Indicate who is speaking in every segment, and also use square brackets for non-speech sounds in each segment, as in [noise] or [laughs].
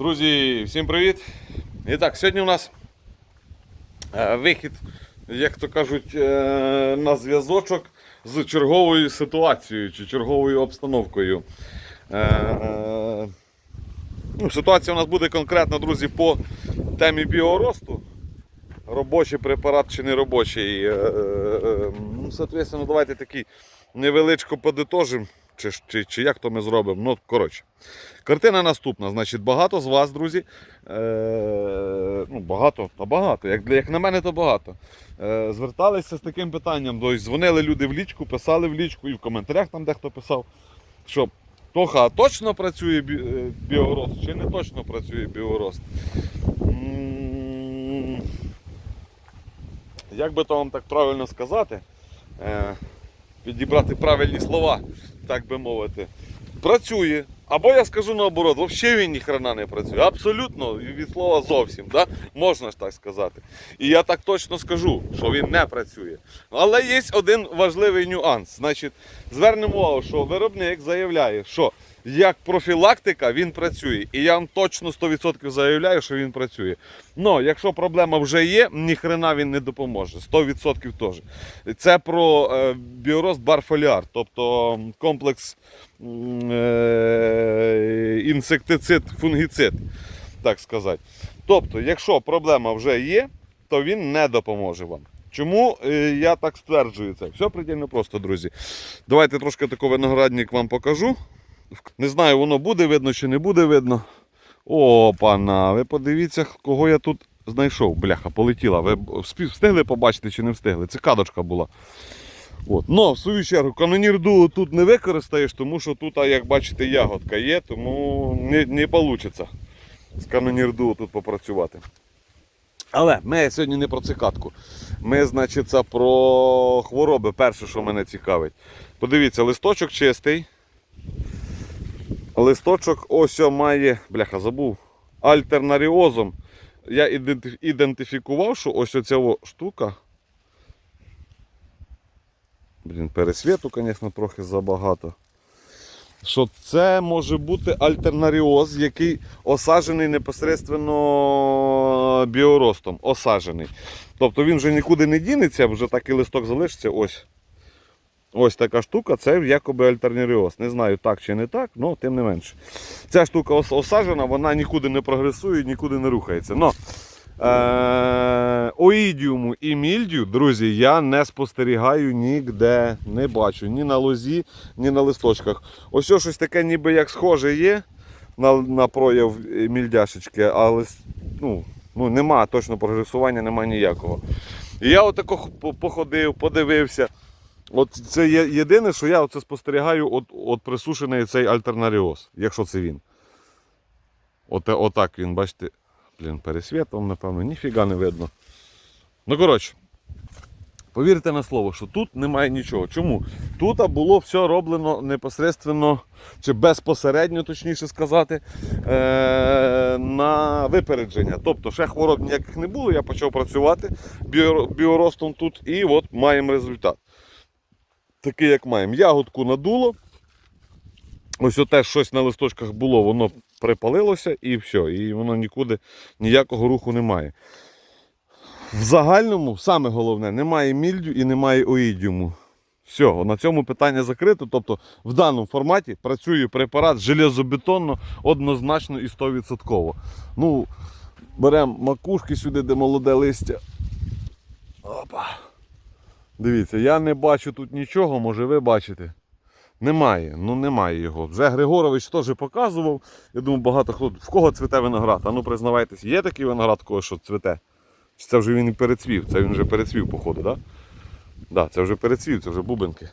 Speaker 1: Друзі, всім привіт! І так, сьогодні у нас е, вихід, як то кажуть, е, на зв'язочок з черговою ситуацією чи черговою обстановкою. Е, ну, ситуація у нас буде конкретно, друзі, по темі біоросту. Робочий препарат чи не робочий. Ну, соответственно, давайте такий невеличко подитожимо, чи, чи, чи як то ми зробимо. Ну, коротше. Картина наступна. Значить, багато з вас, друзі. Е, ну, багато, та багато. Як, як на мене, то багато. Е, зверталися з таким питанням. Тобто, дзвонили люди в лічку, писали в лічку і в коментарях там дехто писав, що Тоха, точно працює бі, е, біорост чи не точно працює біорост? Як би то вам так правильно сказати, е, підібрати правильні слова, так би мовити. Працює. Або я скажу наоборот, взагалі він ніхрена не працює. Абсолютно від слова зовсім. Да? Можна ж так сказати. І я так точно скажу, що він не працює. Але є один важливий нюанс. Значить, звернемо увагу, що виробник заявляє, що як профілактика він працює. І я вам точно 100% заявляю, що він працює. Ну, якщо проблема вже є, ніхрена він не допоможе. 100% теж. Це про е, біорост барфоліар, тобто комплекс е, інсектицид, фунгіцид, так сказати. Тобто, якщо проблема вже є, то він не допоможе вам. Чому е, я так стверджую це? Все предельно просто, друзі. Давайте трошки такий виноградник вам покажу. Не знаю, воно буде видно чи не буде видно. О, пана, ви подивіться, кого я тут знайшов. Бляха, полетіла. Ви встигли побачити чи не встигли? Це кадочка була. От. Ну, в свою чергу, канонір дуо тут не використаєш, тому що тут, як бачите, ягодка є, тому не, не вийде з канонір дуо тут попрацювати. Але ми сьогодні не про цикатку. Ми, значить, про хвороби. Перше, що мене цікавить. Подивіться, листочок чистий. Листочок ось має, бляха, забув, альтернаріозом. Я ідентифікував, що ось оця штука. Блін, пересвіту, звісно, трохи забагато. Що це може бути альтернаріоз, який осаджений непосередньо біоростом. Осаджений. Тобто він вже нікуди не дінеться, вже так і листок залишиться. Ось. Ось така штука, це якоби альтернаріоз. Не знаю, так чи не так, але тим не менше. Ця штука осаджена, вона нікуди не прогресує, нікуди не рухається. Но, е- оїдіуму і мільдію, друзі, я не спостерігаю ніде, не бачу ні на лозі, ні на листочках. Ось щось таке ніби як схоже є на, на прояв мільдяшечки, але ну, ну, нема точно прогресування, нема ніякого. І я отако походив, подивився. От це є єдине, що я оце спостерігаю от, от присушений цей альтернаріоз, якщо це він. От, отак він, бачите, блін, пересвітом, напевно, ніфіга не видно. Ну, коротше, повірте на слово, що тут немає нічого. Чому? Тут було все роблено непосередньо, чи безпосередньо, точніше сказати, е- на випередження. Тобто ще хвороб ніяких не було, я почав працювати біоростом тут і от маємо результат такий, як маємо. Ягодку надуло. Ось оте щось на листочках було, воно припалилося і все. І воно нікуди ніякого руху немає. В загальному, саме головне, немає мільдю і немає оїдіуму. Все, на цьому питання закрито. Тобто в даному форматі працює препарат железобетонно, однозначно і 100%. Ну, беремо макушки сюди, де молоде листя. Опа. Дивіться, я не бачу тут нічого, може ви бачите. Немає, ну немає його. Вже Григорович теж показував. Я думаю, багато хто. В кого цвіте виноград? А ну признавайтесь, є такий виноград, кого що цвіте? Чи це вже він перецвів? Це він вже перецвів, походу, так? Да? Да, це вже перецвів, це вже бубенки.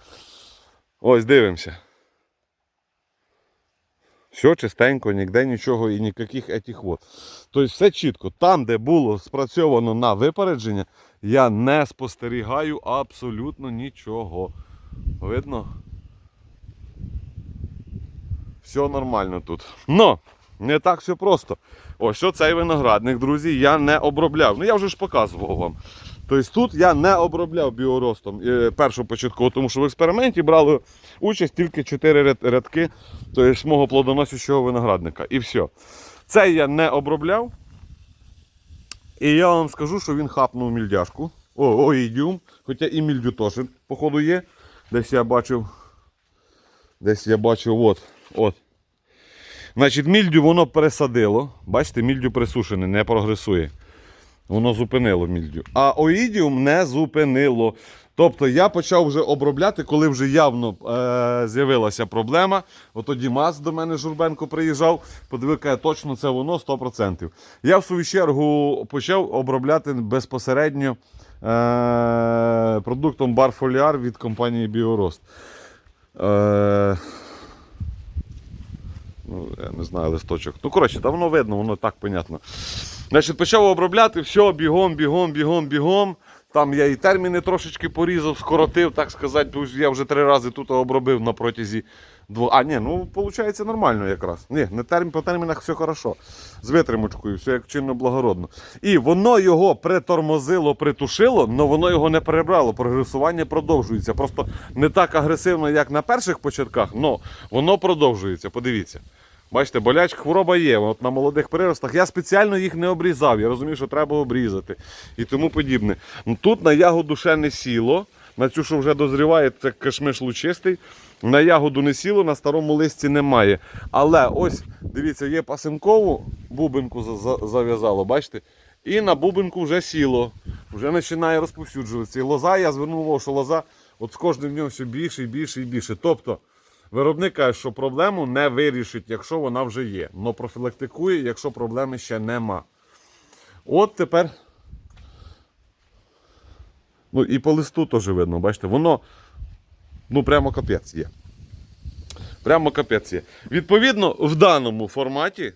Speaker 1: [laughs] Ось дивимося. Все чистенько, ніде нічого і ніяких етих вод. Тобто все чітко. Там, де було спрацьовано на випередження, я не спостерігаю абсолютно нічого. Видно? Все нормально тут. Но не так все просто. Ось цей виноградник, друзі, я не обробляв. Ну я вже ж показував вам. Тобто тут я не обробляв біоростом е, першу початкову, тому що в експерименті брали участь тільки 4 рядки тобто, мого плодоносячого виноградника. І все. Це я не обробляв. І я вам скажу, що він хапнув мільдяшку. О, оїдіум. Хоча і мільдю теж, походу, є. Десь я бачив. Десь я бачив, от. от. Значить, мільдю воно пересадило. Бачите, мільдю присушене, не прогресує. Воно зупинило мільдю. А оїдіум не зупинило. Тобто я почав вже обробляти, коли вже явно е- з'явилася проблема. Ото Дімас до мене Журбенко приїжджав, подивив, точно це воно 100%. Я в свою чергу почав обробляти безпосередньо е- продуктом Барфоліар від компанії Біорост. Е- Ну, я не знаю, листочок. Ну, коротше, там воно видно, воно так понятно. Значить, почав обробляти, все, бігом, бігом, бігом, бігом. Там я і терміни трошечки порізав, скоротив, так сказати, я вже три рази тут обробив на протязі двох. А, ні, ну виходить нормально якраз. Ні, не термін, по термінах все хорошо. З витримочкою, все як чинно благородно. І воно його притормозило, притушило, але воно його не перебрало. Прогресування продовжується. Просто не так агресивно, як на перших початках, але воно продовжується. Подивіться. Бачите, болячка хвороба є. От на молодих приростах я спеціально їх не обрізав. Я розумію, що треба обрізати і тому подібне. Ну, Тут на ягоду ще не сіло. На цю, що вже дозріває, це кишмиш лучистий. На ягоду не сіло, на старому листі немає. Але ось, дивіться, є пасинкову бубинку за- за- зав'язало, бачите? І на бубинку вже сіло, вже починає розповсюджуватися. І лоза, я звернув увагу, що лоза от з кожним днем все більше і більше і більше. Тобто, Виробник каже, що проблему не вирішить, якщо вона вже є. Но профілактикує, якщо проблеми ще нема. От тепер. Ну і по листу теж видно, бачите, воно ну прямо капець є. Прямо капець є. Відповідно, в даному форматі,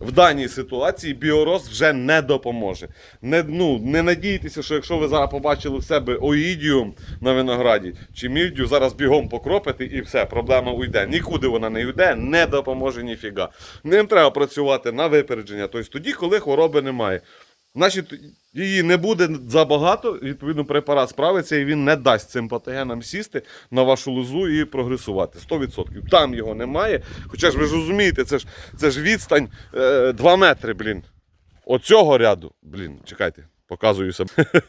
Speaker 1: в даній ситуації Біорос вже не допоможе. Не, ну, не надійтеся, що якщо ви зараз побачили в себе оїдіум на винограді чи мільдю, зараз бігом покропите і все, проблема уйде. Нікуди вона не йде, не допоможе ніфіга. Ним треба працювати на випередження, тобто тоді, коли хвороби немає. Значить, її не буде забагато, відповідно, препарат справиться і він не дасть цим патогенам сісти на вашу лозу і прогресувати. 100%. Там його немає. Хоча ж ви ж розумієте, це ж, це ж відстань е, 2 метри, блін. Оцього ряду, блін, чекайте, показую себе. [laughs]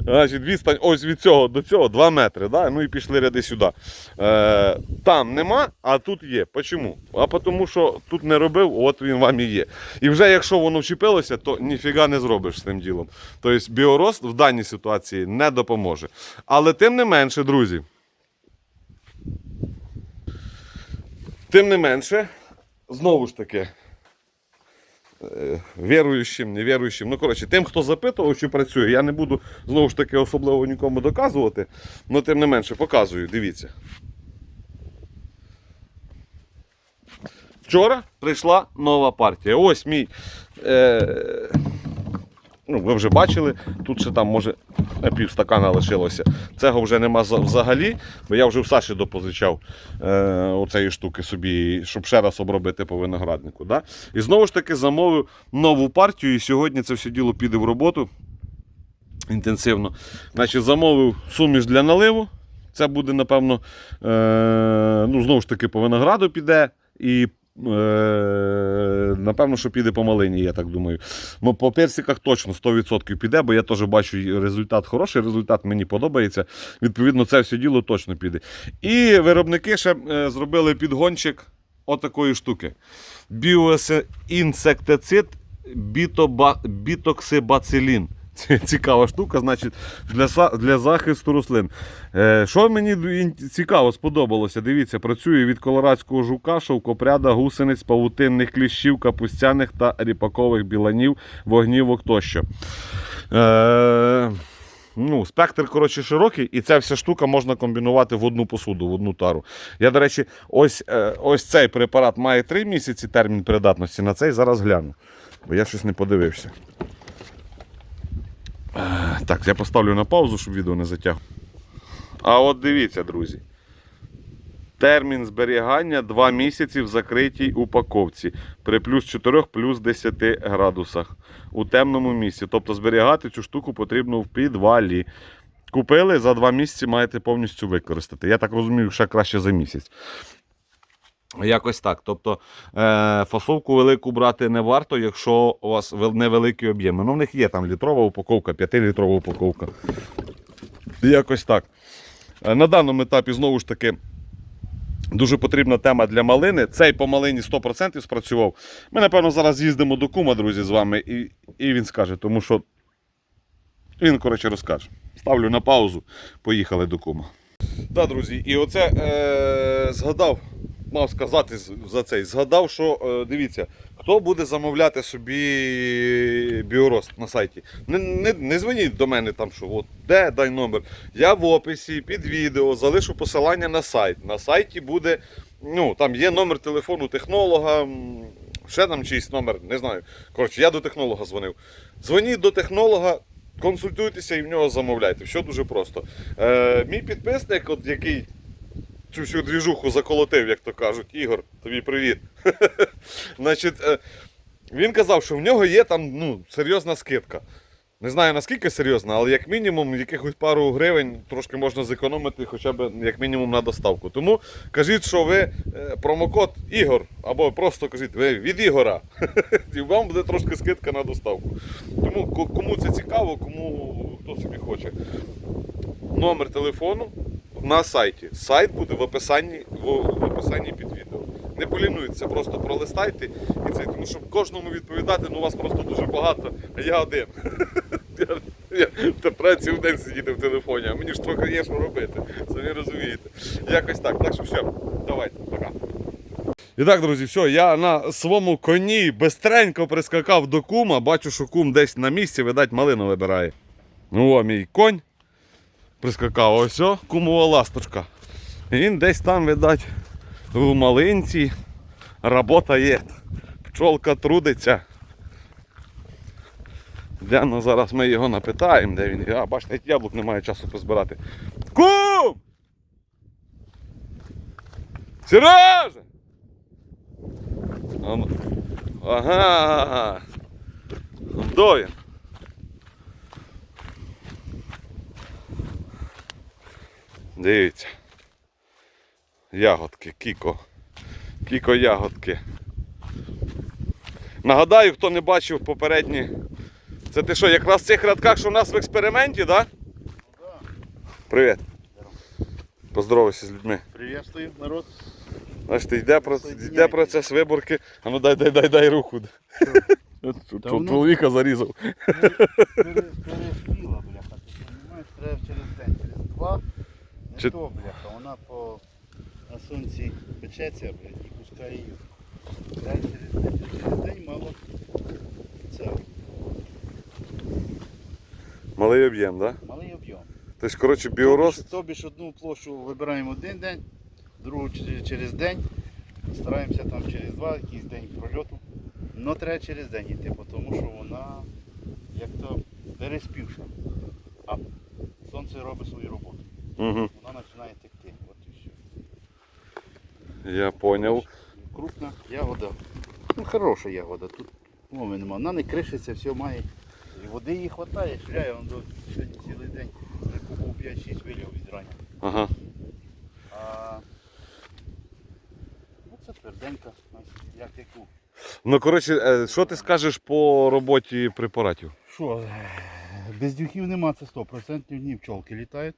Speaker 1: Значить, відстань ось від цього до цього 2 метри. Да? Ну і пішли ряди сюди. Е, там нема, а тут є. Почому? А тому що тут не робив, от він вам і є. І вже якщо воно вчепилося, то ніфіга не зробиш з тим ділом. Тобто біорост в даній ситуації не допоможе. Але тим не менше, друзі. Тим не менше, знову ж таки, віруючим, невіруючим. Ну, коротше, тим, хто запитував, чи працює, я не буду знову ж таки особливо нікому доказувати, але тим не менше показую, дивіться. Вчора прийшла нова партія. Ось мій. Е, ну, ви вже бачили, тут ще там, може, на пів стакана лишилося. Цього вже нема взагалі, бо я вже в Саші допозичав е, оцеї штуки собі, щоб ще раз обробити по винограднику. Да? І знову ж таки замовив нову партію, і сьогодні це все діло піде в роботу інтенсивно. Значить, замовив суміш для наливу. Це буде, напевно, е, ну, знову ж таки, по винограду піде. І напевно, що піде по малині, я так думаю. Ну, по персиках точно 100% піде, бо я теж бачу результат хороший, результат мені подобається. Відповідно, це все діло точно піде. І виробники ще е, зробили підгончик отакої штуки. Біоінсектицид бітоба, бітоксибацилін. [laughs] Цікава штука, значить, для, для захисту рослин. Е, що мені цікаво сподобалося, дивіться, працює від колорадського жука, шовкопряда, гусениць, павутинних кліщів, капустяних та ріпакових біланів, вогнівок тощо. Е, ну, спектр коротше, широкий, і ця вся штука можна комбінувати в одну посуду, в одну тару. Я, до речі, ось, е, ось цей препарат має 3 місяці термін придатності, на цей зараз гляну. Бо я щось не подивився. Так, я поставлю на паузу, щоб відео не затягнув. А от дивіться, друзі. Термін зберігання 2 місяці в закритій упаковці при плюс 4 плюс 10 градусах у темному місці. Тобто зберігати цю штуку потрібно в підвалі. Купили за 2 місяці, маєте повністю використати. Я так розумію, ще краще за місяць. Якось так. Тобто е, фасовку велику брати не варто, якщо у вас вел- невеликі об'єми. Ну, в них є там літрова упаковка, 5-літрова упаковка. Якось так. Е, На даному етапі знову ж таки. Дуже потрібна тема для малини. Цей по малині 100% спрацював. Ми, напевно, зараз з'їздимо до кума, друзі, з вами, і, і він скаже, тому що він, коротше, розкаже. Ставлю на паузу, поїхали до кума. Так, друзі, і оце е, згадав, мав сказати за цей. Згадав, що е, дивіться, хто буде замовляти собі біорост на сайті. Не, не, не дзвоніть до мене там, що от де дай номер. Я в описі під відео залишу посилання на сайт. На сайті буде, ну, там є номер телефону технолога, ще там чийсь номер, не знаю. Коротше, я до технолога дзвонив. Дзвоніть до технолога. Консультуйтеся і в нього замовляйте. Все дуже просто. Е, мій підписник, от який цю всю двіжуху заколотив, як то кажуть, Ігор, тобі привіт. [laughs] Значить, е, він казав, що в нього є там ну, серйозна скидка. Не знаю наскільки серйозна, але як мінімум якихось пару гривень трошки можна зекономити, хоча б як мінімум на доставку. Тому кажіть, що ви е, промокод Ігор, або просто кажіть, ви від Ігора. [laughs] І вам буде трошки скидка на доставку. Тому кому це цікаво, кому хто собі хоче. Номер телефону на сайті. Сайт буде в описанні, в, в описанні під відео. Не полінуйтеся, просто пролистайте і це, тому що кожному відповідати, ну у вас просто дуже багато, а я один. [laughs] Тепер цілий день сидіти в телефоні, а мені ж трохи є що робити. Самі розумієте. Якось так. Так що все, давайте, пока. І так, друзі, все, я на своєму коні бистренько прискакав до кума, бачу, що кум десь на місці, видать, малину вибирає. Ну, о, мій конь прискакав, ось о, кумова ласточка. Він десь там, видать, в малинці. Робота є. Пчолка трудиться. Дяно, зараз ми його напитаємо, де він. А, бачите, яблук немає часу позбирати. Кум! Сережа! Ага. Хто він? Дивіться. Ягодки, кіко. Кіко ягодки. Нагадаю, хто не бачив попередні. Це ти що, якраз в цих рядках, що у нас в експерименті, так? Да? Привіт. Поздоровайся з людьми.
Speaker 2: Приветствую, народ.
Speaker 1: Значить, йде, проц- йде процес виборки. А ну дай, дай, дай, дай руку. Чол- Чоловіка зарізав.
Speaker 2: Переспіла, бляха. Ти розумієш, треба через день, через два. Не
Speaker 1: Чи-
Speaker 2: то, бляха, вона по на сонці печеться, блядь, і пускає її. Через день, через день мало це,
Speaker 1: Малий об'єм, так? Да?
Speaker 2: малий об'єм.
Speaker 1: Тобто, коротше, біорост.
Speaker 2: Тобі ж одну площу вибираємо один день, другу через- через день. Стараємося там через два, якийсь день прольоту. Но треба через день йти, тому що вона як то переспівша. А сонце робить свою роботу.
Speaker 1: Угу.
Speaker 2: Починає текти. От і все.
Speaker 1: Я поняв.
Speaker 2: Крупна ягода. Ну, хороша ягода. Тут мови нема. Вона не кришиться, все має. І води їй вистачає, шляє, он до сьогодні цілий день. Купив 5-6 вилів від рання.
Speaker 1: Ага.
Speaker 2: А ну, це тверденька, як яку.
Speaker 1: Ну, коротше, е, що ти скажеш по роботі препаратів?
Speaker 2: Що, е, без дюхів нема, це 100%, ні пчолки літають.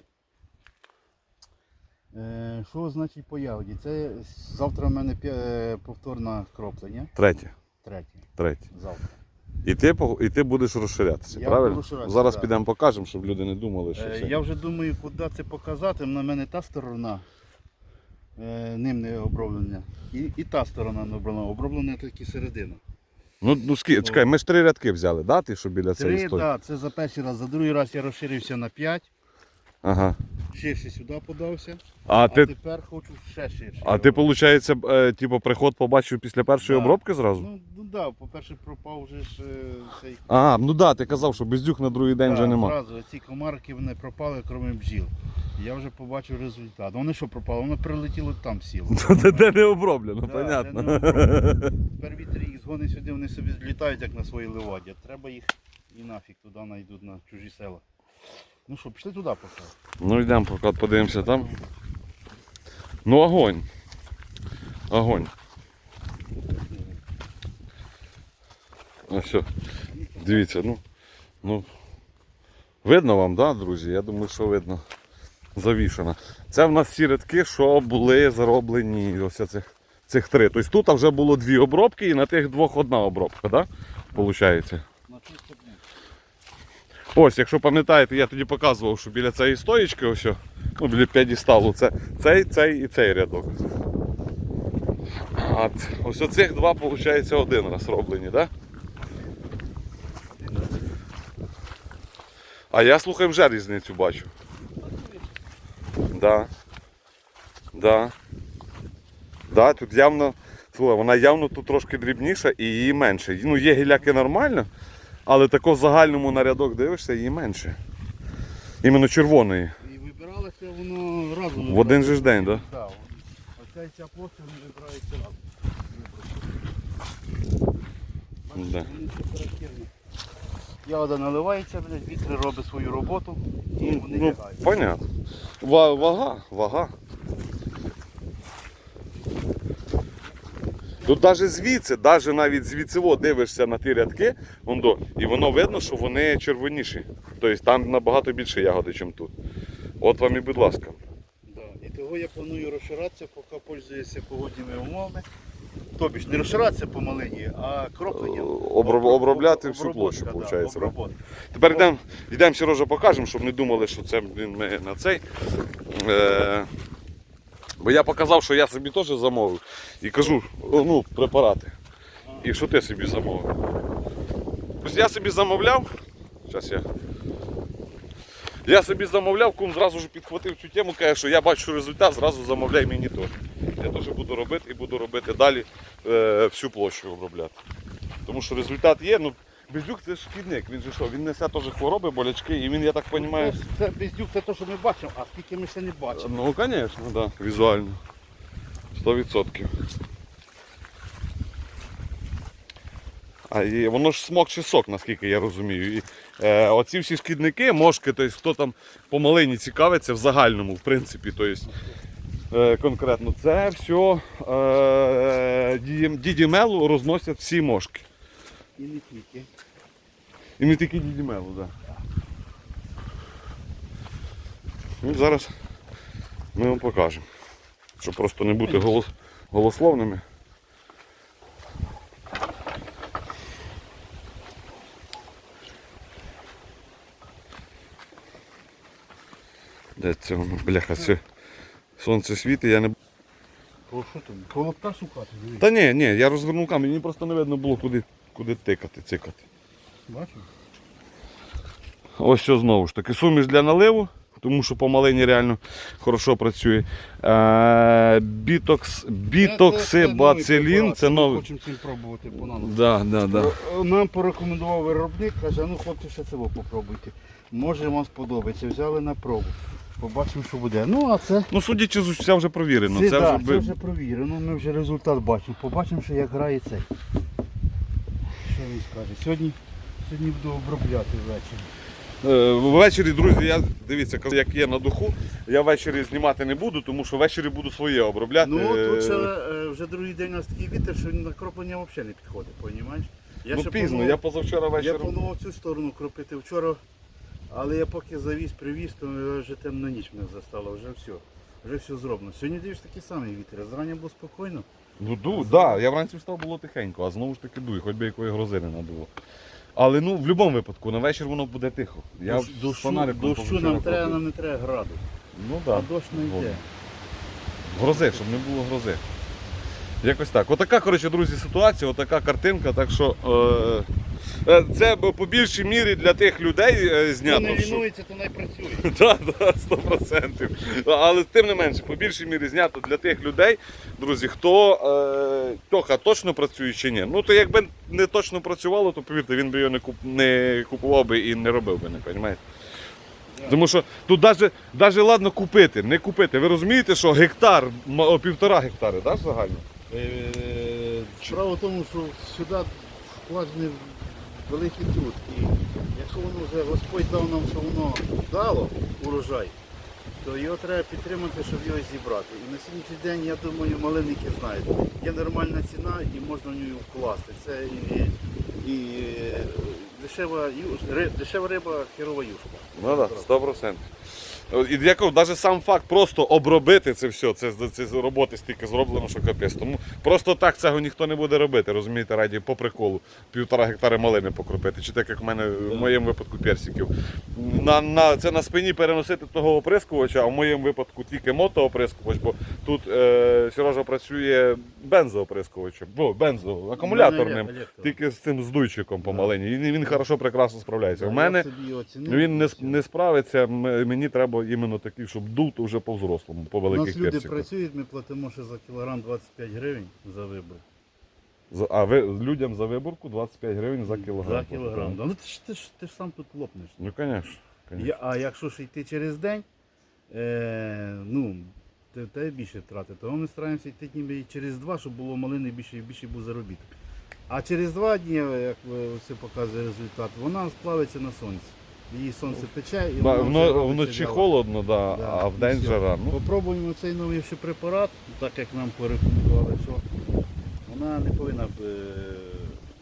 Speaker 2: Е, Що значить по ягоді? Це завтра в мене е, повторне кроплення,
Speaker 1: Третє.
Speaker 2: третє,
Speaker 1: Третє.
Speaker 2: завтра.
Speaker 1: І ти, і ти будеш розширятися,
Speaker 2: Я
Speaker 1: правильно?
Speaker 2: буду розширятися,
Speaker 1: Зараз
Speaker 2: да.
Speaker 1: підемо покажемо, щоб люди не думали, що
Speaker 2: Е,
Speaker 1: це.
Speaker 2: Я вже думаю, куди це показати. На мене та сторона ним не оброблена. І, і та сторона не оброблена. Оброблена тільки середина.
Speaker 1: Ну, ну скі... чекай, ми ж три рядки взяли, да? Ти що біля цієї
Speaker 2: Три,
Speaker 1: стої?
Speaker 2: да, це за перший раз. За другий раз я розширився на 5,
Speaker 1: Ага.
Speaker 2: Ширше сюди подався.
Speaker 1: А,
Speaker 2: А
Speaker 1: ти,
Speaker 2: тепер хочу ще ширше.
Speaker 1: а ти, виходить, е, типу, приход побачив після першої
Speaker 2: Да.
Speaker 1: обробки зразу?
Speaker 2: Ну, ну да, по-перше, пропав вже ж е, цей.
Speaker 1: А, ну да, ти казав, що бездюк на другий день
Speaker 2: Да,
Speaker 1: вже нема.
Speaker 2: Зразу ці комарки вони пропали, крім бджіл. Я вже побачив результат. Вони що пропали? Воно прилетіло там сіло. [laughs]
Speaker 1: Де, не оброблено,
Speaker 2: Да,
Speaker 1: понятно.
Speaker 2: не оброблено. Тепер [laughs] вітер їх згони сюди, вони собі злітають як на своїй леваді. Треба їх і нафіг туди знайдуть на чужі села. Ну що, пішли туди поки.
Speaker 1: Ну йдемо, поки подивимося там. Ну огонь. Огонь. Ну все. Дивіться, ну. ну. Видно вам, да, друзі? Я думаю, що видно. Завішено. Це в нас всі рядки, що були зароблені ось цих, цих три. Тобто тут вже було дві обробки і на тих двох одна обробка, так? Да? Получається.
Speaker 2: На стопні.
Speaker 1: Ось, якщо пам'ятаєте, я тоді показував, що біля цієї стоїчки, ось, ну, біля п'єдесталу, це цей, цей і цей рядок. А ось оцих два, виходить, один раз роблені? Да? А я слухай вже різницю бачу. Да. Да. Да, тут явно, слухай, вона явно тут трошки дрібніша і її менше. Ну, є гіляки нормально, але тако в загальному на рядок дивишся, її менше. Іменно червоної.
Speaker 2: І вибиралося воно разом.
Speaker 1: В один же ж день, так?
Speaker 2: Так. Оця і ця площа вони вибираються разом.
Speaker 1: Да? Да.
Speaker 2: Ягода наливається, блядь, вітер робить свою роботу і вони
Speaker 1: Ну,
Speaker 2: лягають.
Speaker 1: понятно. Вага, вага. Тут навіть звідси, навіть навіть звідсиво дивишся на ті рядки, вон до, і воно видно, що вони червоніші. Тобто там набагато більше ягоди, ніж тут. От вам і будь ласка.
Speaker 2: Да. І того я планую розширатися, поки пользуюся погодніми умовами. Тобі ж не розширатися по малині, а кропленням.
Speaker 1: Оброб- обробляти всю площу, виходить, да? Тепер йдемо, йдемо Сережа, покажемо, щоб не думали, що це блін, ми на цей. Е, бо я показав, що я собі теж замовив. І кажу, ну, препарати. І що ти собі замовив? Ось я собі замовляв. Зараз я. Я собі замовляв, кум зразу ж підхватив цю тему, каже, що я бачу результат, зразу замовляй мені теж. Я теж буду робити і буду робити далі е, всю площу обробляти. Тому що результат є, ну Бездюк це ж шкідник, він же що, він несе теж хвороби, болячки, і він, я так розумію.
Speaker 2: Це, бездюк, це те, що ми бачимо, а скільки ми ще не бачимо.
Speaker 1: Ну, звісно, да, візуально. 100%. А і воно ж смокче сок, наскільки я розумію. І, е, оці всі шкідники, мошки, тобто, хто там по малині цікавиться в загальному, в принципі, тобто, е, конкретно, це все е, діді- діді мелу розносять всі мошки.
Speaker 2: І не тільки.
Speaker 1: І не тільки діді мелу, так. Да. Ну, зараз ми вам покажемо. Щоб просто не бути голос, голословними. Де це воно? Бляха, це сонце світить, я не.
Speaker 2: О, що там? Колобка шукати.
Speaker 1: Та ні, ні, я розвернув камінь, мені просто не видно було куди, куди тикати, цикати.
Speaker 2: Бачиш?
Speaker 1: Ось що знову ж таки, суміш для наливу, тому що по малині реально хорошо працює. Е, бітокс, бітоксибацилін, це
Speaker 2: Ми
Speaker 1: новий.
Speaker 2: хочемо цим пробувати по наносу.
Speaker 1: Да, да, да.
Speaker 2: Е, Нам порекомендував виробник, каже, ну хлопці, ще це попробуйте. Може вам сподобається. Взяли на пробу. Побачимо, що буде. Ну, а це,
Speaker 1: Ну, судячи з усього, вже провірено.
Speaker 2: це,
Speaker 1: Це
Speaker 2: да,
Speaker 1: вже
Speaker 2: це вже провірено, ми вже результат бачимо. Побачимо, що як грає цей. Що він скаже? Сьогодні, сьогодні буду обробляти ввечері.
Speaker 1: Е, Ввечері, друзі, я дивіться, як є на духу, я ввечері знімати не буду, тому що ввечері буду своє обробляти.
Speaker 2: Ну,
Speaker 1: Е,
Speaker 2: тут ще, е, вже другий день у нас такий вітер, що на кроплення взагалі не підходить, розумієш? Я
Speaker 1: ну
Speaker 2: ще
Speaker 1: пізно,
Speaker 2: планував-
Speaker 1: я позавчора
Speaker 2: Я планував цю сторону кропити вчора, але я поки завіз, привіз, то вже темна ніч мене застала, вже все. Вже все зроблено. Сьогодні дивиш такий самий вітер. Зрання було спокійно.
Speaker 1: Ну ду, так, да, я вранці встав було тихенько, а знову ж таки дуй, хоч би якої грози не надуло. Але ну в будь-якому випадку, на вечір воно буде тихо. Я
Speaker 2: Дощ-
Speaker 1: з
Speaker 2: дощу,
Speaker 1: фонариком
Speaker 2: дощу нам треба,
Speaker 1: кропив.
Speaker 2: нам не треба граду.
Speaker 1: Ну
Speaker 2: А дощ не
Speaker 1: згоден.
Speaker 2: йде.
Speaker 1: Грози, щоб не було грози. Якось так. Отака, коротше, друзі, ситуація, отака картинка. Так що е, це б по більшій мірі для тих людей е,
Speaker 2: Хто не лінується, то не працює.
Speaker 1: Так, так, 100%. Але тим не менше, по більшій мірі знято для тих людей, друзі, хто е, Тоха точно працює чи ні. Ну то якби не точно працювало, то повірте, він би його не, куп, не купував би і не робив би, не розумієте? Тому що тут навіть, навіть ладно купити, не купити. Ви розумієте, що гектар, о, півтора гектари, да, загально?
Speaker 2: Е, Справа в тому, що сюди вкладений великий тут. І якщо воно вже Господь дав нам, що воно дало урожай, то його треба підтримати, щоб його зібрати. І на сьогоднішній день, я думаю, малинники знають. Є нормальна ціна і можна в нього вкласти. Це і і дешева юж, дешева риба хірова юшка.
Speaker 1: Ну так, 100%. І для кого навіть сам факт просто обробити це все, це це роботи стільки зроблено, що капець. Тому просто так цього ніхто не буде робити, розумієте, раді по приколу, півтора гектара малини покропити. Чи так як в мене в моєму випадку персиків. На, на, Це на спині переносити того оприскувача, а в моєму випадку тільки мотооприскувач, бо тут е, Сережа працює бензооприскувачем, бо бензо, акумуляторним, тільки з цим здуйчиком по малині. І він хорошо, прекрасно справляється. У мене він не, не справиться, мені треба іменно такий, щоб дув вже по-взрослому, по
Speaker 2: У нас люди працюють, ми платимо ще за кілограм 25 гривень за вибор.
Speaker 1: А ви людям за виборку 25 гривень за кілограм.
Speaker 2: За кілограм. Да, Ну ти ж, ти, ж, ти ж сам тут лопнеш.
Speaker 1: Ну, звісно.
Speaker 2: А якщо ж йти через день, е, ну, те, те більше втрати, то ми стараємося йти ніби і через два, щоб було малини більше і більше був заробіток. А через два дні, як все показує результат, вона сплавиться на сонці. Її сонце пече і вона вже робиться
Speaker 1: вночі холодно, да,
Speaker 2: Да,
Speaker 1: а в
Speaker 2: і
Speaker 1: день
Speaker 2: все.
Speaker 1: жара. Ну,
Speaker 2: Попробуємо цей новий ще препарат, так як нам порекомендували, що вона не повинна б, е,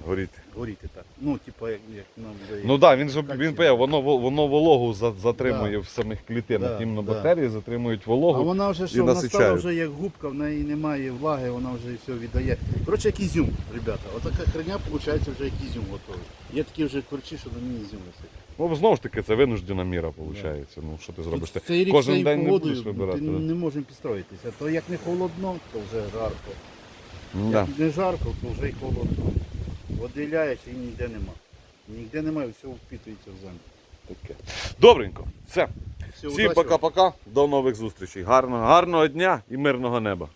Speaker 1: горіти.
Speaker 2: горіти так. Ну, типу, як, як нам дає.
Speaker 1: Ну так, да, він ж він пає, воно, во- воно вологу за- затримує
Speaker 2: Да.
Speaker 1: в самих клітинах.
Speaker 2: Да,
Speaker 1: Іменно
Speaker 2: да.
Speaker 1: бактерії затримують
Speaker 2: А
Speaker 1: вологу.
Speaker 2: вона вже що, вона стала
Speaker 1: насичають.
Speaker 2: вже як губка, в неї немає влаги, вона вже все віддає. Коротше, як ізюм, ребята. Отака херня, виходить, вже як ізюм готовий. Є такі вже корчі, що на ній ізюм висить.
Speaker 1: Ну, знову ж таки, це винуждена міра, виходить. Ну, що ти зробиш? Ти
Speaker 2: Цей рік
Speaker 1: кожен
Speaker 2: цією
Speaker 1: день не
Speaker 2: погодою
Speaker 1: будеш вибирати.
Speaker 2: ти
Speaker 1: да?
Speaker 2: не можемо підстроїтися. То як не холодно, то вже жарко.
Speaker 1: Да.
Speaker 2: Як не жарко, то вже й холодно. Води ляєш і ніде нема. Ніде немає, все впитується в землю.
Speaker 1: Таке. Добренько. Все. Всім
Speaker 2: удачі
Speaker 1: пока-пока. До нових зустрічей. Гарного, гарного дня і мирного неба.